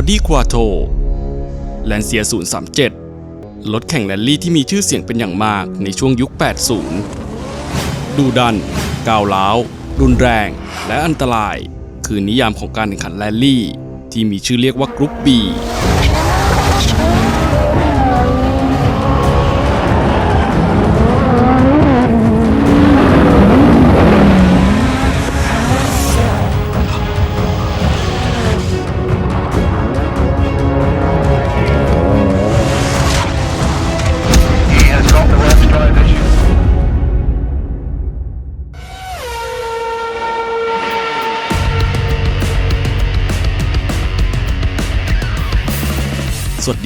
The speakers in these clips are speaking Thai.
Audi Quattro Lancia 037 รถแข่งแรลลี่ที่มีชื่อเสียงเป็นอย่างมากในช่วงยุค 80 ดูดันก้าวล้าว รุนแรง และอันตราย คือนิยามของการแข่งขันแรลลี่ ที่มีชื่อเรียกว่ากรุ๊ป B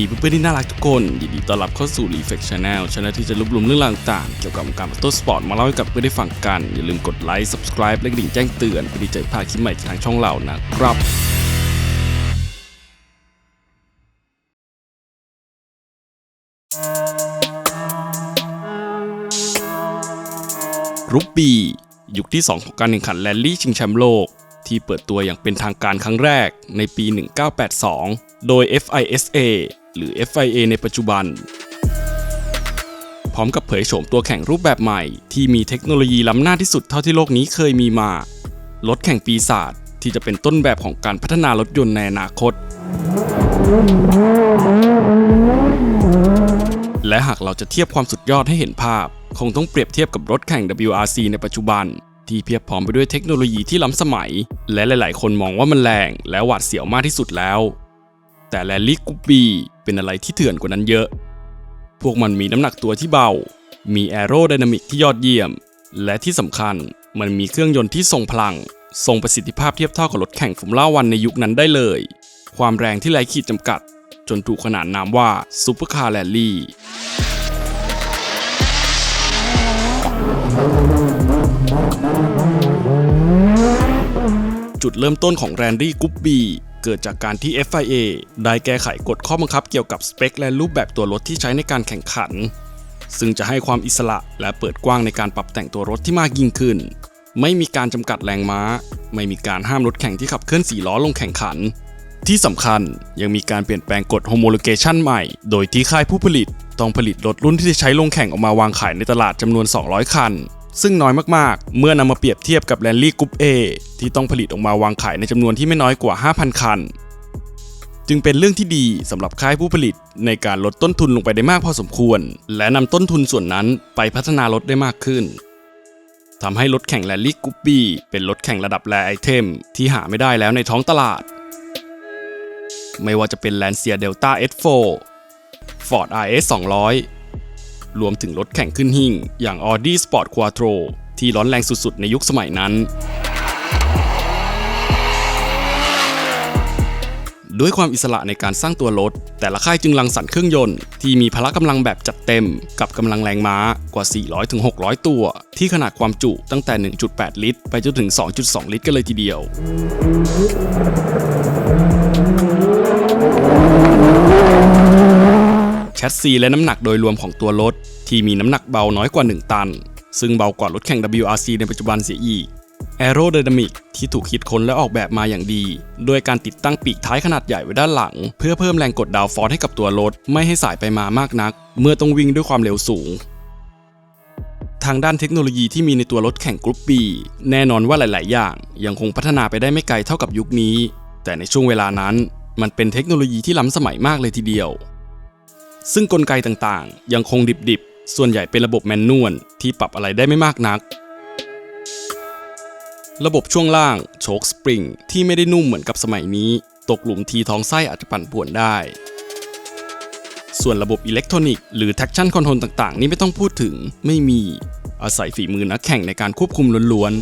ดีเพื่อนๆที่น่ารักทุกคนยินดีต้อนรับเข้าสู่ Reflect Channel ช่องที่จะรวบรวมเรื่องราวต่างๆเกี่ยวกับการมอเตอร์สปอร์ตมาเล่าให้กับเพื่อนได้ฟังกัน อย่าลืมกดไลค์ Subscribe และกระดิ่งแจ้งเตือนเพื่อที่จะไม่พลาดคลิปใหม่จากทางช่องเรานะครับรุปปียุคที่ 2 ของการแข่งขันแรลลี่ชิงแชมป์โลก ที่เปิดตัวอย่างเป็นทางการครั้งแรกในปี 1982 โดย FISA หรือ FIA ในปัจจุบัน พร้อมกับเผยโฉมตัวแข่งรูปแบบใหม่ ที่มีเทคโนโลยีล้ำหน้าที่สุดเท่าที่โลกนี้เคยมีมา รถแข่งปีศาจที่จะเป็นต้นแบบของการพัฒนารถยนต์ในอนาคต และหากเราจะเทียบความสุดยอดให้เห็นภาพ คงต้องเปรียบเทียบกับรถแข่ง WRC ในปัจจุบัน ที่เพียบพร้อมไปด้วยเทคโนโลยีที่ล้ำสมัย และหลาย ๆ คนมองว่ามันแรง และหวาดเสียวมากที่สุดแล้ว แต่แรลลี่กุปบี เป็นอะไรที่เถื่อนกว่านั้นเยอะ พวกมันมีน้ำหนักตัวที่เบา มีแอโรไดนามิกที่ยอดเยี่ยม และที่สำคัญมันมีเครื่องยนต์ที่ทรงพลัง ทรงประสิทธิภาพเทียบเท่ากับรถแข่งฟอร์มูล่าวันในยุคนั้นได้เลย ความแรงที่ไร้ขีดจำกัด จนถูกขนานนามว่าซูเปอร์คาร์แรลลี่จุดเริ่มต้นของแรนดี้กุ๊ปบี เกิดจากการที่ FIA ได้แก้ไขกฎข้อบังคับเกี่ยวกับสเปคและรูปแบบตัวรถที่ใช้ในการแข่งขัน ซึ่งจะให้ความอิสระและเปิดกว้างในการปรับแต่งตัวรถที่มากยิ่งขึ้น ไม่มีการจำกัดแรงม้า ไม่มีการห้ามรถแข่งที่ขับเคลื่อน4ล้อลงแข่งขัน ที่สำคัญยังมีการเปลี่ยนแปลงกฎ homologation ใหม่ โดยที่ค่ายผู้ผลิตต้องผลิตรถรุ่นที่จะใช้ลงแข่งออกมาวางขายในตลาดจำนวน 200 คัน ซึ่งน้อยมากๆ เมื่อนำมาเปรียบเทียบกับแรลลี่กรุ๊ป A ที่ต้องผลิตออกมาวางขายในจำนวนที่ไม่น้อยกว่า 5,000 คัน จึงเป็นเรื่องที่ดีสำหรับค่ายผู้ผลิตในการลดต้นทุนลงไปได้มากพอสมควร และนำต้นทุนส่วนนั้นไปพัฒนารถได้มากขึ้นทำให้รถแข่งแรลลี่กรุ๊ป B เป็นรถแข่งระดับแรไอเทมที่หาไม่ได้แล้วในท้องตลาด ไม่ว่าจะเป็น Lancia Delta S4 Ford RS 200 รวมถึงรถแข่งขึ้นหิ่ง อย่าง Audi Sport Quattro ที่ร้อนแรงสุดๆ ในยุคสมัยนั้น ด้วยความอิสระในการสร้างตัวรถ แต่ละค่ายจึงรังสรรค์เครื่องยนต์ที่มีพละกำลังแบบจัดเต็ม กับกำลังแรงม้ากว่า 400-600 ตัว ที่ขนาดความจุตั้งแต่ 1.8 ลิตร ไปจนถึง 2.2 ลิตรกันเลยทีเดียว ชสซีและน้ำหนักโดยรวมของตัวรถ ที่มีน้ำหนักเบาน้อยกว่า 1 ตัน ซึ่งเบากว่ารถแข่ง WRC ในปัจจุบันเสียอีกแอโรไดนามิกที่ถูกคิดค้นและออกแบบมาอย่างดี โดยการติดตั้งปีกท้ายขนาดใหญ่ไว้ด้านหลัง เพื่อเพิ่มแรงกดดาวฟอร์ให้กับตัวรถ ไม่ให้สายไปมามากนัก เมื่อต้องวิ่งด้วยความเร็วสูง ทางด้านเทคโนโลยีที่มีในตัวรถแข่งกรุ๊ป B แน่นอนว่าหลาย ๆ อย่าง ยังคงพัฒนาไปได้ไม่ไกลเท่ากับยุคนี้ แต่ในช่วงเวลานั้น มันเป็นเทคโนโลยีที่ล้ำสมัยมากเลยทีเดียว ซึ่งกลไกต่างๆ ยังคงดิบๆ ส่วนใหญ่เป็นระบบแมนนวลที่ปรับอะไรได้ไม่มากนัก ระบบช่วงล่างโชคสปริงที่ไม่ได้นุ่มเหมือนกับสมัยนี้ ตกหลุมทีท้องไส้อาจจะปั่นป่วนได้ ส่วนระบบอิเล็กทรอนิกส์หรือ traction control ต่างๆ นี่ไม่ต้องพูดถึงไม่มี อาศัยฝีมือนักแข่งในการควบคุมล้วน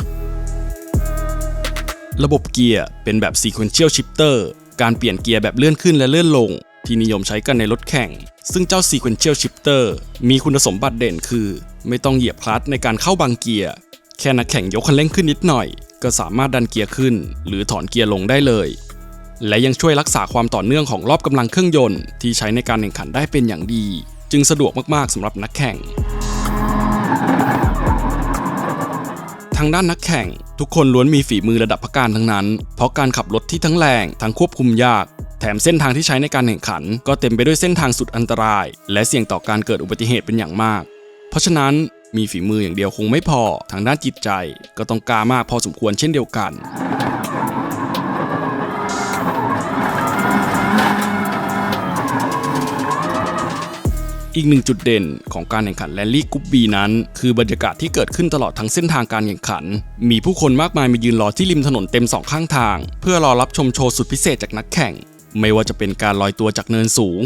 ๆ ระบบเกียร์เป็นแบบ sequential shifter การเปลี่ยนเกียร์แบบเลื่อนขึ้นและเลื่อนลง ที่นิยมใช้กันในรถแข่ง ซึ่งเจ้า sequential shifter มีคุณสมบัติเด่นคือ ไม่ต้องเหยียบคลัตช์ในการเข้าบางเกียร์ แค่นักแข่งยกคันเร่งขึ้นนิดหน่อย ก็สามารถดันเกียร์ขึ้น หรือถอนเกียร์ลงได้เลย และยังช่วยรักษาความต่อเนื่องของรอบกำลังเครื่องยนต์ที่ใช้ในการแข่งขันได้เป็นอย่างดี จึงสะดวกมากๆสำหรับนักแข่งทางด้านนักแข่ง ทุกคนล้วนมีฝีมือระดับพักการทั้งนั้น เพราะการขับรถที่ทั้งแรง ทั้งควบคุมยาก แถมเส้นทางที่ใช้ในการแข่งขัน ก็เต็มไปด้วยเส้นทางสุดอันตราย และเสี่ยงต่อการเกิดอุบัติเหตุเป็นอย่างมาก เพราะฉะนั้นมีฝีมืออย่างเดียวคงไม่พอทางด้านจิตใจ ก็ต้องกล้ามากพอสมควรเช่นเดียวกัน อีกหนึ่งจุดเด่นของการแข่งขันแรลลี่กรุ๊ปบีนั้น คือบรรยากาศที่เกิดขึ้นตลอดทั้งเส้นทางการแข่งขัน มีผู้คนมากมายมายืนรอที่ริมถนนเต็มสองข้างทาง เพื่อรอรับชมโชว์สุดพิเศษจากนักแข่ง ไม่ว่าจะเป็นการลอยตัวจากเนินสูง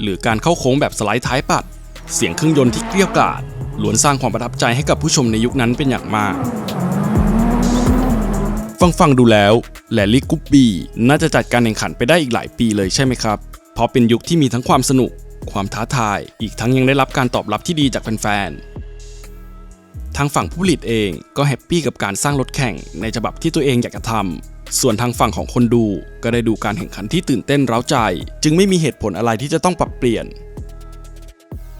หรือการเข้าโค้งแบบสไลด์ท้ายปัด เสียงเครื่องยนต์ที่เกรียวกราดล้วนสร้างความประทับใจให้กับผู้ชมในยุคนั้นเป็นอย่างมาก ฟังฟังๆดูแล้วแลลี่กรุ๊ปบีน่าจะจัดการแข่งขันไปได้อีกหลายปีเลยใช่ไหมครับ เพราะเป็นยุคที่มีทั้งความสนุก ความท้าทาย อีกทั้งยังได้รับการตอบรับที่ดีจากแฟนๆ ทางฝั่งผู้ผลิตเองก็แฮปปี้กับการสร้างรถแข่งในฉบับที่ตัวเองอยากจะทำ ส่วนทางฝั่งของคนดูก็ได้ดูการแข่งขันที่ตื่นเต้นเร้าใจ จึงไม่มีเหตุผลอะไรที่จะต้องปรับเปลี่ยน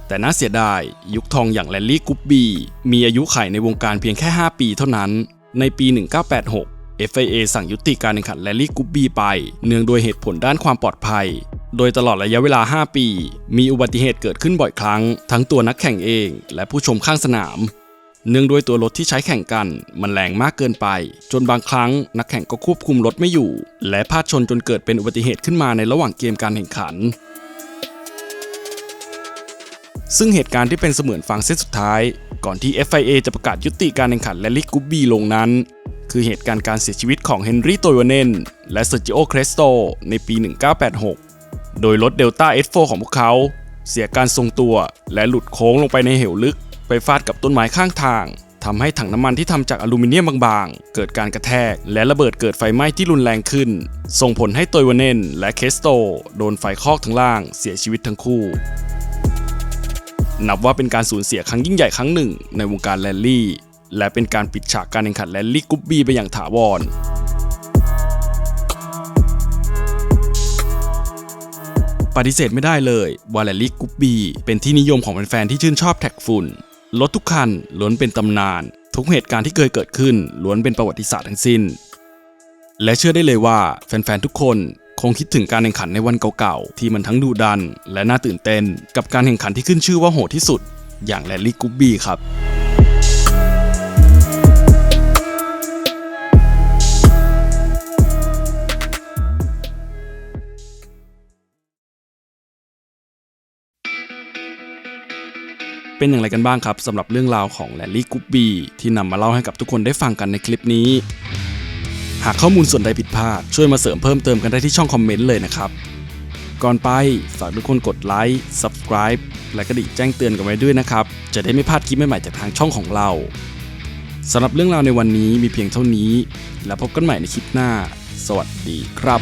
แต่น่าเสียดาย ยุคทองอย่างแลนลี่กรุ๊ปบีมีอายุขัยในวงการเพียงแค่ 5 ปีเท่านั้น ในปี 1986 FIA สั่งยุติการแข่งขันแรลลี่กรุ๊ปบีไป เนื่องด้วยเหตุผลด้านความปลอดภัย โดยตลอดระยะเวลา 5 ปี มีอุบัติเหตุเกิดขึ้นบ่อยครั้ง ทั้งตัวนักแข่งเอง และผู้ชมข้างสนาม เนื่องด้วยตัวรถที่ใช้แข่งกัน มันแรงมากเกินไป จนบางครั้งนักแข่งก็ควบคุมรถไม่อยู่ และพลาดชนจนเกิดเป็นอุบัติเหตุขึ้นมาในระหว่างเกมการแข่งขัน ซึ่งเหตุการณ์ที่เป็นเสมือนฟางเส้นสุดท้าย ก่อนที่ FIA จะประกาศยุติการแข่งขันแรลลี่กรุ๊ปบีลงนั้น คือเหตุการณ์การเสียชีวิตของเฮนรี่โตยวเนนและเซอร์จิโอเครสโตในปี 1986 โดยรถเดลต้า S4 ของพวกเขา เสียการทรงตัวและหลุดโค้งลงไปในเหวลึก ไปฟาดกับต้นไม้ข้างทางทำให้ถังน้ำมันที่ทำจากอลูมิเนียมบางๆ เกิดการกระแทก และระเบิดเกิดไฟไหม้ที่รุนแรงขึ้น ส่งผลให้โตยวเนนและเคสโต โดนไฟคลอกทั้งล่าง เสียชีวิตทั้งคู่ นับว่าเป็นการสูญเสียครั้งยิ่งใหญ่ครั้งหนึ่ง ในวงการแรลลี่ และเป็นการปิดฉากการแข่งขันแรลลี่กรุ๊ปบีไปอย่างถาวรปฏิเสธไม่ได้เลยว่าแรลลี่กรุ๊ปบีเป็นที่นิยมของแฟนๆที่ชื่นชอบแท็กฝุ่น รถทุกคันล้วนเป็นตำนาน ทุกเหตุการณ์ที่เคยเกิดขึ้นล้วนเป็นประวัติศาสตร์ทั้งสิ้น และเชื่อได้เลยว่าแฟนๆทุกคนคงคิดถึงการแข่งขันในวันเก่าๆ ที่มันทั้งดุดัน และน่าตื่นเต้น กับการแข่งขันที่ขึ้นชื่อว่าโหดที่สุด อย่างแรลลี่กูบบี้ครับ เป็นอย่างไรกันบ้างครับสำหรับเรื่องราวของแลลี่กรุ๊ปบีที่นำมาเล่าให้กับทุกคนได้ฟังกันในคลิปนี้ หากข้อมูลส่วนใดผิดพลาด ช่วยมาเสริมเพิ่มเติมกันได้ที่ช่องคอมเมนต์เลยนะครับ ก่อนไปฝากทุกคนกดไลค์ Subscribe และกระดิ่งแจ้งเตือนกันไว้ด้วยนะครับ จะได้ไม่พลาดคลิปใหม่ๆจากทางช่องของเราสำหรับเรื่องราวในวันนี้มีเพียงเท่านี้ แล้วพบกันใหม่ในคลิปหน้า สวัสดีครับ